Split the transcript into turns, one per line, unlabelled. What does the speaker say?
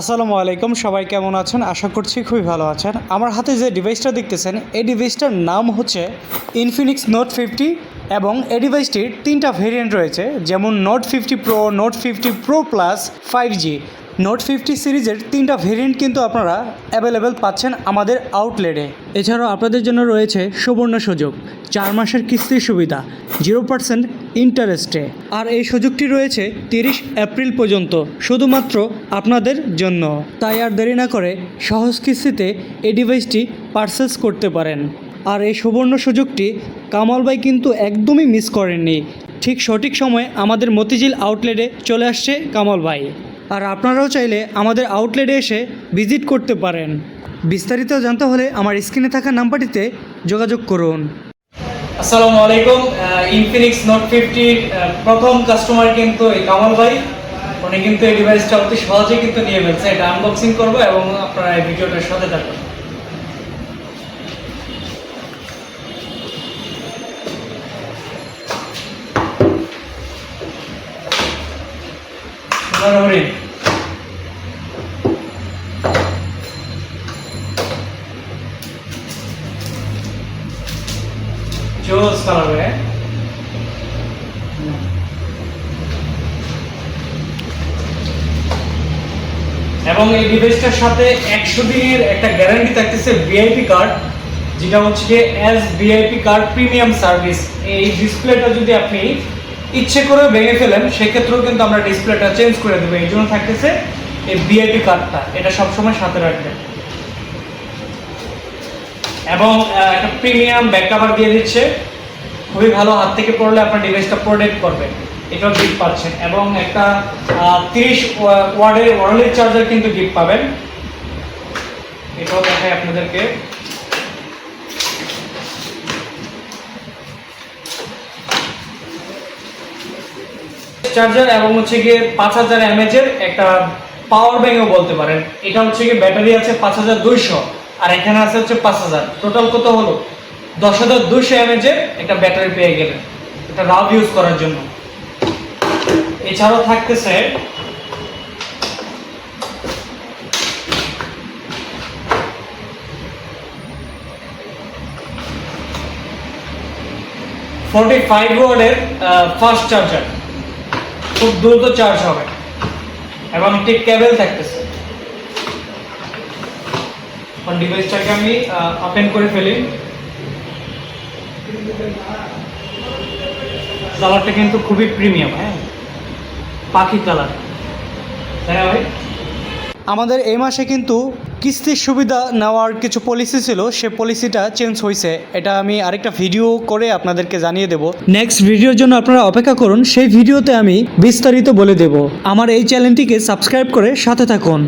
আসসালামু আলাইকুম, সবাই কেমন আছেন? আশা করছি খুবই ভালো আছেন। আমার হাতে যে ডিভাইসটা দেখতেছেন, এই ডিভাইসটার নাম হচ্ছে ইনফিনিক্স নোট ফিফটি এবং এই ডিভাইসটির তিনটা ভেরিয়েন্ট রয়েছে, যেমন Note fifty Pro Note fifty Pro plus five G Note fifty সিরিজের তিনটা ভেরিয়েন্ট কিন্তু আপনারা অ্যাভেলেবেল পাচ্ছেন আমাদের আউটলেটে এছাড়াও আপনাদের জন্য রয়েছে সুবর্ণ সুযোগ, চার মাসের কিস্তির সুবিধা জিরো পার্সেন্ট ইন্টারেস্টে। আর এই সুযোগটি রয়েছে তিরিশ এপ্রিল পর্যন্ত, শুধুমাত্র আপনাদের জন্য। তাই আর দেরি না করে সহজ কিস্তিতে এই ডিভাইসটি পারচেস করতে পারেন। আর এই সুবর্ণ সুযোগটি কামাল ভাই কিন্তু একদমই মিস করেননি। ঠিক সঠিক সময়ে আমাদের মতিঝিল আউটলেটে চলে আসছে কামাল ভাই। আর আপনারাও চাইলে আমাদের আউটলেটে এসে ভিজিট করতে পারেন। বিস্তারিত জানতে হলে আমার স্ক্রিনে থাকা নাম্বারটিতে যোগাযোগ করুন।
আসসালামু আলাইকুম ইনফিনিক্স নোট ফিফটির প্রথম কাস্টমার কিন্তু এই কামাল ভাই। উনি কিন্তু এই ডিভাইসটা অতি সহজে কিন্তু নিয়ে ফেলছে। এটা আনবক্সিং করব এবং আপনারা এই ভিডিওটার সাথে থাকবেন হরিণ है এবং এই ডিভাইসটার সাথে একশো দিনের একটা গ্যারান্টি থাকতেছে ভিআইপি কার্ড যেটা হচ্ছে যে S VIP card premium service এই ডিসপ্লেটা যদি আপনি ইচ্ছে করে ভেঙে ফেলেন, সেক্ষেত্রেও কিন্তু আমরা ডিসপ্লেটা চেঞ্জ করে দেবো। এই জন্য থাকতেছে এই ভিআইপি কার্ডটা এটা সবসময় সাথে রাখবেন। এবং একটা প্রিমিয়াম ব্যাক কভার দিয়ে দিচ্ছে। খুবই ভালো হাত থেকে পড়লে আপনার ডিভাইসটা প্রোটেক্ট করবে। এটাও গিফট পাচ্ছেন। এবং একটা তিরিশ ওয়ার্ডের ওয়ারলেস চার্জার কিন্তু গিফট পাবেন। এটাও দেখায় আপনাদেরকে। চার্জার এবং হচ্ছে গিয়ে পাঁচ হাজার এর একটা পাওয়ার ব্যাংকও বলতে পারেন। এটা হচ্ছে গিয়ে ব্যাটারি আছে পাঁচ হাজার দুইশো। আর এখানে আছে হচ্ছে পাঁচ হাজার। টোটাল কত হলো? দশ হাজার দুইশো এর একটা ব্যাটারি পেয়ে গেলেন। এটা রাব ইউজ করার জন্য। এছাড়াও থাকতেছে ফোর্টি ফাইভ ওয়ার্ডের ফাস্ট চার্জার খুব দ্রুত চার্জ হবে। এবং একটি কেবল থাকতেছে। ডিভাইসটাকে আমি ওপেন করে ফেলি। কালারটা কিন্তু খুবই প্রিমিয়াম হ্যাঁ? পাখি কালার তাই ভাই?
আমাদের এই মাসে কিন্তু কিস্তির সুবিধা নেওয়ার কিছু পলিসি ছিল, সে পলিসিটা চেঞ্জ হয়েছে। এটা আমি আরেকটা ভিডিও করে আপনাদেরকে জানিয়ে দেব। নেক্সট ভিডিওর জন্য আপনারা অপেক্ষা করুন, সেই ভিডিওতে আমি বিস্তারিত বলে দেব। আমার এই চ্যানেলটিকে সাবস্ক্রাইব করে সাথে থাকুন।